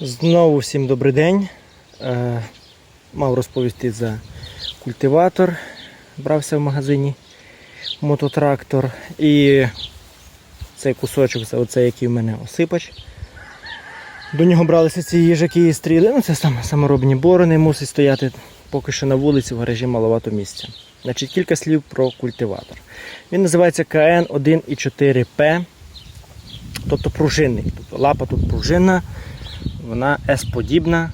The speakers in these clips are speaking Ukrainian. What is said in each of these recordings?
Знову всім добрий день. Е, мав розповісти за культиватор. Брався в магазині мототрактор. І цей кусочок, це оцей, який в мене осипач. До нього бралися ці їжаки і стріли. Ну, це саме саморобні борони, мусить стояти поки що на вулиці в гаражі маловато місця. Значить, кілька слів про культиватор. Він називається КН 1,4П, тобто пружинний. Тобто лапа тут пружинна, вона S-подібна,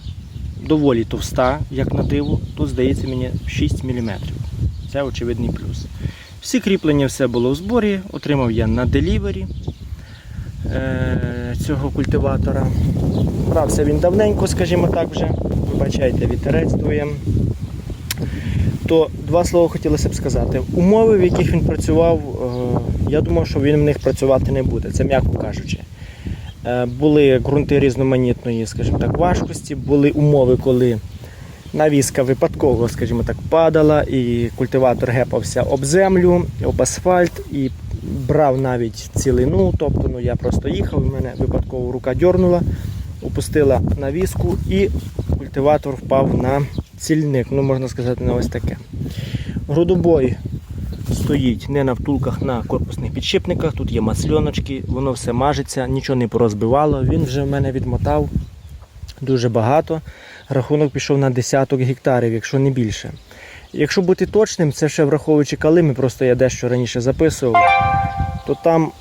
доволі товста, як на диво. Тут, здається, мені 6 мм. Це очевидний плюс. Всі кріплення все було в зборі, отримав я на делівері е, цього культиватора. Брався він давненько, скажімо так вже. Вибачайте, вітерець дує. То два слова хотілося б сказати. Умови, в яких він працював, е, я думав, що він в них працювати не буде. Це м'яко кажучи. Е, Були ґрунти різноманітної, скажімо так, важкості, були умови, коли навіска випадково, скажімо так, падала, і культиватор гепався об землю, об асфальт і брав навіть цілину. Тобто ну, я просто їхав, мене випадково рука дьорнула, опустила навіску і культиватор впав на цільник. Ну, можна сказати, на ось таке. Грудобой стоїть не на втулках, на корпусних підшипниках. Тут є масльоночки, воно все мажеться, нічого не порозбивало. Він вже в мене відмотав дуже багато. Рахунок пішов на десяток гектарів, якщо не більше. Якщо бути точним, це ще враховуючи калими, просто я дещо раніше записував, то там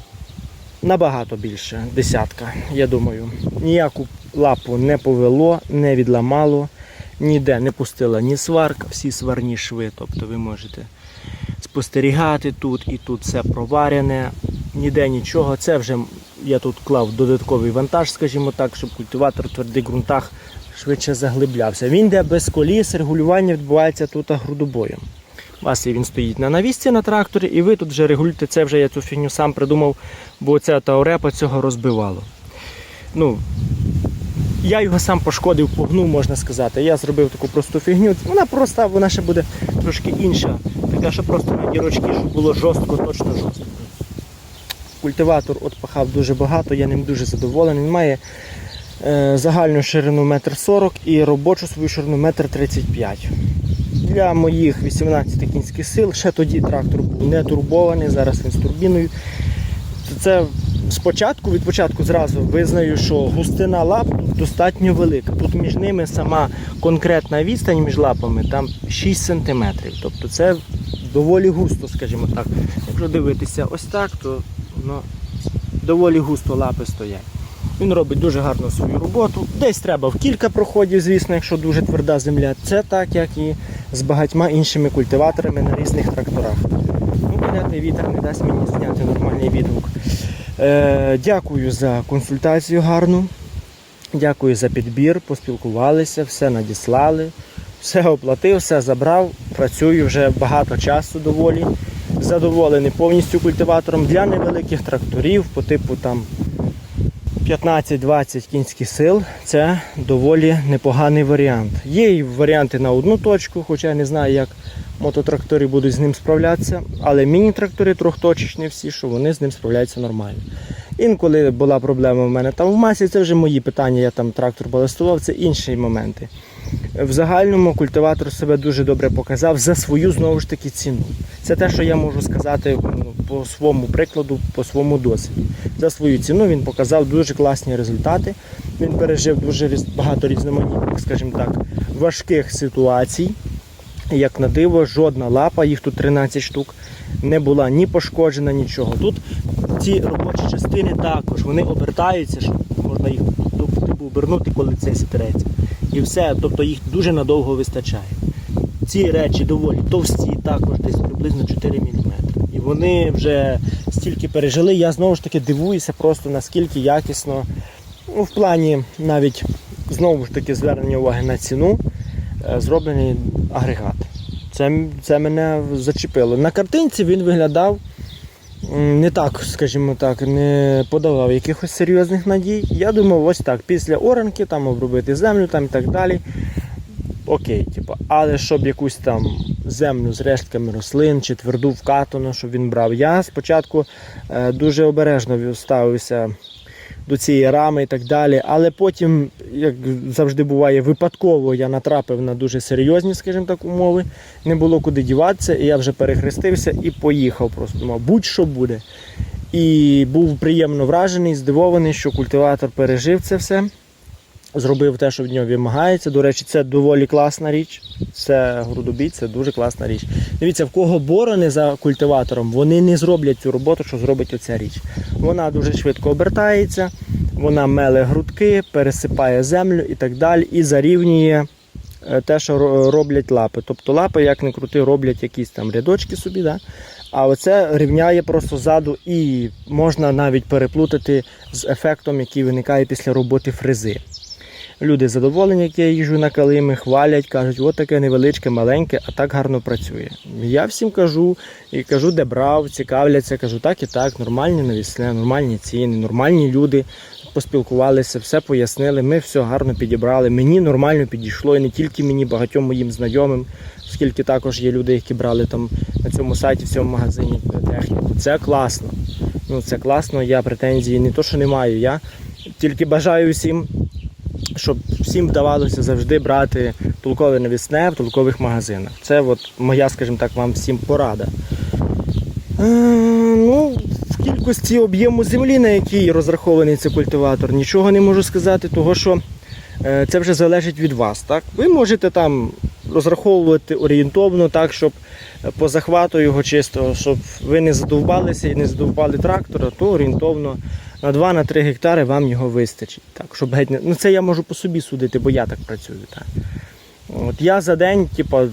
набагато більше десятка, я думаю. Ніяку лапу не повело, не відламало, ніде не пустила ні сварка, всі сварні шви. Тобто ви можете спостерігати тут і тут все проварене, ніде нічого. Це вже я тут клав додатковий вантаж, скажімо так, щоб культиватор в твердих ґрунтах швидше заглиблявся. Він йде без коліс, регулювання відбувається тут грудобоєм. У вас він стоїть на навісці на тракторі, і ви тут вже регулюєте. Це вже я цю фігню сам придумав, бо ця таурепа цього розбивало. Ну, я його сам пошкодив, погнув, можна сказати. Я зробив таку просту фігню. Вона проста, вона ще буде трошки інша. Така, ще просто на дірочки, щоб було жорстко, точно жорстко. Культиватор от пахав дуже багато, я ним дуже задоволений. Він має е, загальну ширину 1,40 м і робочу свою ширину 1,35 м. Для моїх 18 кінських сил, ще тоді трактор був не турбований, зараз він з турбіною. Це спочатку, від початку зразу визнаю, що густина лап достатньо велика. Тут між ними сама конкретна відстань між лапами там 6 см. Тобто це доволі густо, скажімо так. Якщо дивитися ось так, то ну, доволі густо лапи стоять. Він робить дуже гарно свою роботу. Десь треба в кілька проходів, звісно, якщо дуже тверда земля. Це так, як і з багатьма іншими культиваторами на різних тракторах. Ну, вітер не дасть мені зняти нормальний відгук. Е, дякую за консультацію гарну. Дякую за підбір, поспілкувалися, все надіслали, все оплатив, все забрав. Працюю вже багато часу доволі. Задоволений повністю культиватором для невеликих тракторів по типу там 15-20 кінських сил. Це доволі непоганий варіант. Є і варіанти на одну точку, хоча я не знаю, як мототрактори будуть з ним справлятися, але міні-трактори трьохточечні всі, що вони з ним справляються нормально. Інколи була проблема в мене там в масі, це вже мої питання, я там трактор баластував, це інші моменти. В загальному культиватор себе дуже добре показав за свою знову ж таки ціну. Це те, що я можу сказати ну, по своєму прикладу, по своєму досвіду. За свою ціну він показав дуже класні результати. Він пережив дуже багато різноманітних, скажімо так, важких ситуацій. Як на диво, жодна лапа, їх тут 13 штук, не була ні пошкоджена, нічого. Тут ці робочі частини також вони обертаються, щоб можна їх обернути, коли це сітереться. І все, тобто їх дуже надовго вистачає. Ці речі доволі товсті, також десь приблизно 4 мм. І вони вже стільки пережили. Я знову ж таки дивуюся просто наскільки якісно, ну, в плані навіть знову ж таки звернення уваги на ціну, е, зроблений агрегат. Це, це мене зачепило. На картинці він виглядав не так, скажімо так, не подавав якихось серйозних надій. Я думав, ось так, після оранки там обробити землю там і так далі. Окей, типу, але щоб якусь там землю з рештками рослин чи тверду вкатану, щоб він брав. Я спочатку е, дуже обережно ставився до цієї рами і так далі. Але потім, як завжди буває, випадково я натрапив на дуже серйозні, скажімо так, умови. Не було куди діватися, і я вже перехрестився і поїхав. Просто думав, будь-що буде. І був приємно вражений, здивований, що культиватор пережив це все. Зробив те, що від нього вимагається. До речі, це доволі класна річ. Це грудобій, це дуже класна річ. Дивіться, в кого борони за культиватором, вони не зроблять цю роботу, що зробить оця річ. Вона дуже швидко обертається, вона меле грудки, пересипає землю і так далі, і зарівнює е, те, що роблять лапи. Тобто лапи, як не крути, роблять якісь там рядочки собі. Да? А оце рівняє просто ззаду і можна навіть переплутати з ефектом, який виникає після роботи фрези. Люди задоволені, як я їжджу на калими, хвалять, кажуть, от таке невеличке, маленьке, а так гарно працює. Я всім кажу і кажу, де брав, цікавляться, кажу, так і так, нормальні навісне, нормальні ціни, нормальні люди поспілкувалися, все пояснили. Ми все гарно підібрали. Мені нормально підійшло, і не тільки мені, багатьом моїм знайомим, оскільки також є люди, які брали там на цьому сайті, в цьому магазині техніку. Це класно. Ну це класно. Я претензій не то, що не маю. Я тільки бажаю всім щоб всім вдавалося завжди брати толкове навісне в толкових магазинах. Це от моя, скажімо так, вам всім порада. Е, ну, в кількості об'єму землі, на який розрахований цей культиватор, нічого не можу сказати, того що е, це вже залежить від вас. Так? Ви можете там розраховувати орієнтовно так, щоб е, по захвату його чисто, щоб ви не задовбалися і не задовбали трактора, то орієнтовно на 2-3 гектари вам його вистачить. Так, щоб геть не... Ну це я можу по собі судити, бо я так працюю. Так. От я за день, типа,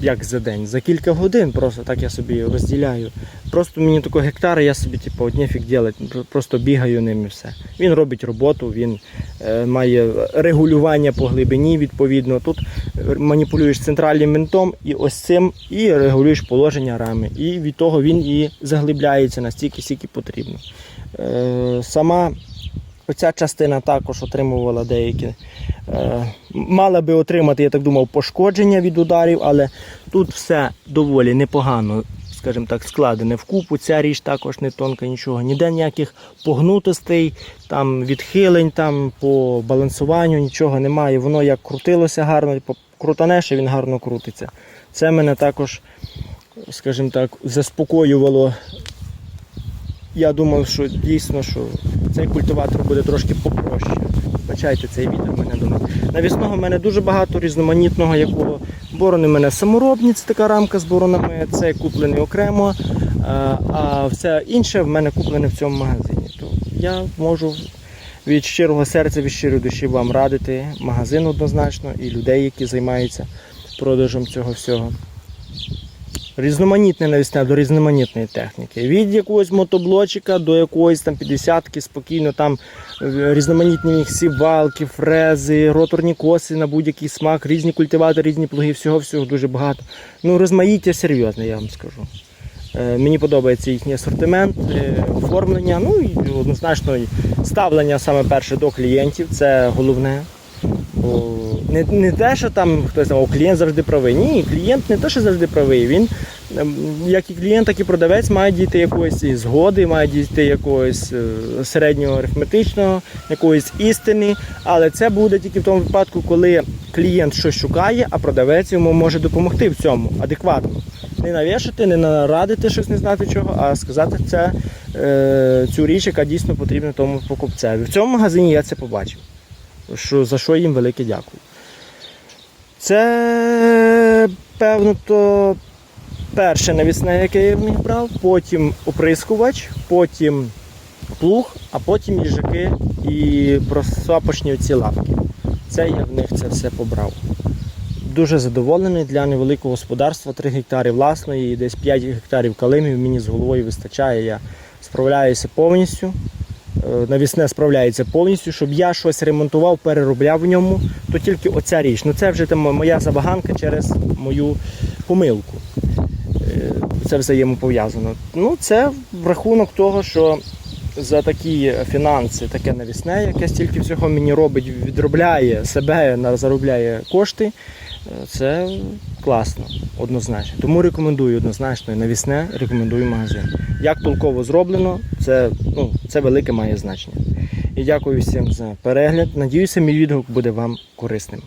як за день, за кілька годин просто так я собі розділяю. Просто мені такого гектара, я собі типу, нефіг делать, просто бігаю ним і все. Він робить роботу, він е, має регулювання по глибині відповідно. Тут маніпулюєш центральним винтом і ось цим, і регулюєш положення рами. І від того він і заглибляється настільки, скільки потрібно. Е, сама оця частина також отримувала деякі. Е, мала би отримати, я так думав, пошкодження від ударів, але тут все доволі непогано, скажімо так, складене вкупу. Ця річ також не тонка, нічого. Ніде ніяких погнутостей, там відхилень там, по балансуванню, нічого немає. Воно як крутилося гарно, крутанеш, і він гарно крутиться. Це мене також, скажімо так, заспокоювало я думав, що дійсно, що цей культиватор буде трошки попроще. Бачайте, цей вітер мене думав. Навісного в мене дуже багато різноманітного, якого борони в мене саморобні, це така рамка з боронами, це куплений окремо, а- а все інше в мене куплене в цьому магазині. То я можу від щирого серця, від щирої душі вам радити магазин однозначно і людей, які займаються продажем цього всього. Різноманітне навісне до різноманітної техніки. Від якогось мотоблочика до якоїсь там 50-ки спокійно там е, різноманітні сівалки, фрези, роторні коси на будь-який смак, різні культиватори, різні плуги, всього-всього дуже багато. Ну, розмаїття серйозне, я вам скажу. Е, Мені подобається їхній асортимент, е, оформлення, ну і однозначно ставлення саме перше до клієнтів, це головне. Не, не те, що там хтось «О, клієнт завжди правий. Ні, клієнт не те, що завжди правий. Він, ем, як і клієнт, так і продавець, має дійти якоїсь згоди, має дійти якогось е, середнього арифметичного, якоїсь істини. Але це буде тільки в тому випадку, коли клієнт щось шукає, а продавець йому може допомогти в цьому адекватно. Не навішати, не нарадити щось не знати чого, а сказати це, е, цю річ, яка дійсно потрібна тому покупцеві. В цьому магазині я це побачив що, за що їм велике дякую. Це, певно, то перше навісне, яке я в них брав, потім оприскувач, потім плуг, а потім їжаки і просапочні ці лапки. Це я в них це все побрав. Дуже задоволений для невеликого господарства, 3 гектари власної і десь 5 гектарів калимів мені з головою вистачає. Я справляюся повністю навісне справляється повністю, щоб я щось ремонтував, переробляв в ньому, то тільки оця річ. Ну це вже там моя забаганка через мою помилку. Е, Це взаємопов'язано. Ну, це в рахунок того, що за такі фінанси, таке навісне, яке стільки всього мені робить, відробляє себе, заробляє кошти. е, Це класно, однозначно. Тому рекомендую однозначно і навісне, рекомендую магазин. Як толково зроблено, це, ну, це велике має значення. І дякую всім за перегляд. Надіюся, мій відгук буде вам корисним.